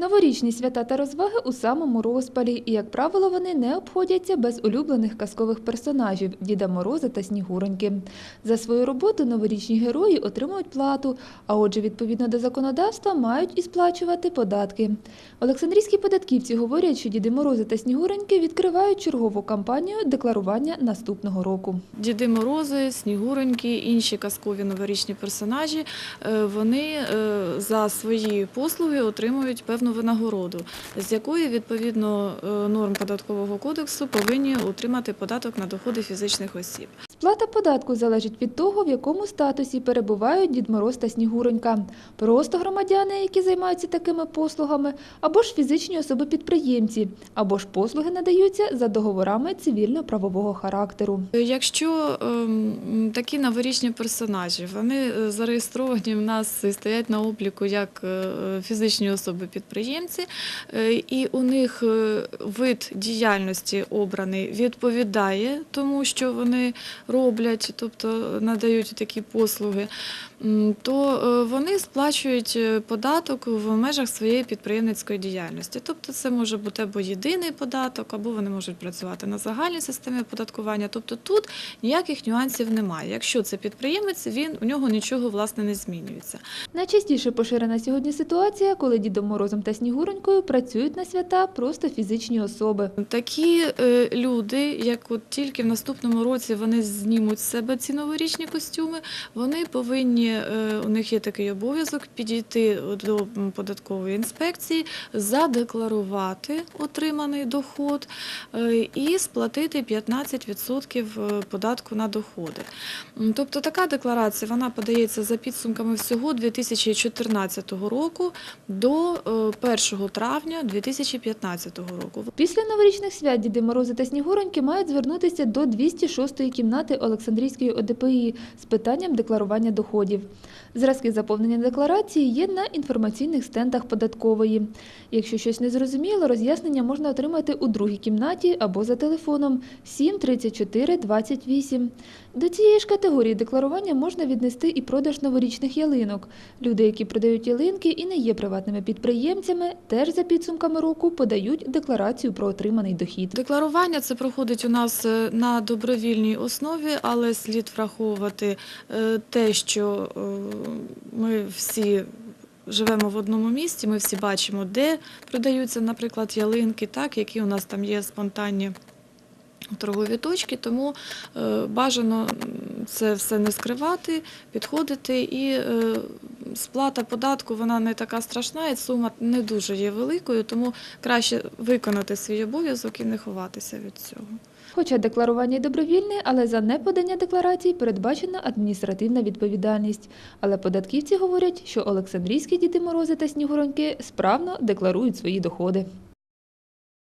Новорічні свята та розваги у самому розпалі, і, як правило, вони не обходяться без улюблених казкових персонажів Діда Мороза та Снігуроньки. За свою роботу новорічні герої отримують плату, а отже, відповідно до законодавства, мають і сплачувати податки. Олександрійські податківці говорять, що Діди Морози та Снігуроньки відкривають чергову кампанію декларування наступного року. Діди Морози, Снігуроньки, інші казкові новорічні персонажі, е, вони е, за свої послуги отримують певну винагороду, з якої відповідно е, норм податкового кодексу повинні отримати податок на доходи фізичних осіб. Сплата податку залежить від того, в якому статусі перебувають Дід Мороз та Снігуронька. Просто громадяни, які займаються такими послугами, або ж фізичні особи-підприємці, або ж послуги надаються за договорами цивільно-правового характеру. Якщо ем, такі новорічні персонажі вони е, зареєстровані в нас і стоять на обліку як е, фізичні особи-підприємці, е, і у них е, вид діяльності обраний відповідає тому, що вони роблять, тобто надають такі послуги, то е, вони сплачують податок в межах своєї підприємницької діяльності. Тобто це може бути або єдиний податок, або вони можуть працювати на загальній системі оподаткування. Тобто тут ніяких нюансів немає. Якщо це підприємець, він у нього нічого власне не змінюється. Найчастіше поширена сьогодні ситуація, коли Дідом Морозом та Снігуронькою працюють на свята просто фізичні особи. Такі е, люди, як от тільки в наступному році вони знімуть з себе ці новорічні костюми, вони повинні, е, у них є такий обов'язок підійти до податкової інспекції, задекларувати отриманий доход е, і сплатити 15% е, податку на доходи. Тобто така декларація вона подається за підсумками всього 2014 року до 1 травня 2015 року. Після новорічних свят Діди Морози та Снігуроньки мають звернутися до 206-ї кімнати Олександрійської ОДПІ з питанням декларування доходів. Зразки заповнення декларації є на інформаційних стендах податкової. Якщо щось не зрозуміло, роз'яснення можна отримати у другій кімнаті або за телефоном 7 34 28. До цієї ж категорії декларування можна віднести і продаж новорічних ялинок. Люди, які продають ялинки і не є приватними підприємцями, теж за підсумками року подають декларацію про отриманий дохід. Декларування це проходить у нас е, на добровільній основі, але слід враховувати е, те, що е, ми всі. Живемо в одному місті, ми всі бачимо, де продаються, наприклад, ялинки, так, які у нас там є спонтанні торгові точки, тому е, бажано це все не скривати, підходити і е, сплата податку вона не така страшна, і сума не дуже є великою, тому краще виконати свій обов'язок і не ховатися від цього. Хоча декларування добровільне, але за неподання декларацій передбачена адміністративна відповідальність. Але податківці говорять, що Олександрійські діти Морози та Снігуроньки справно декларують свої доходи.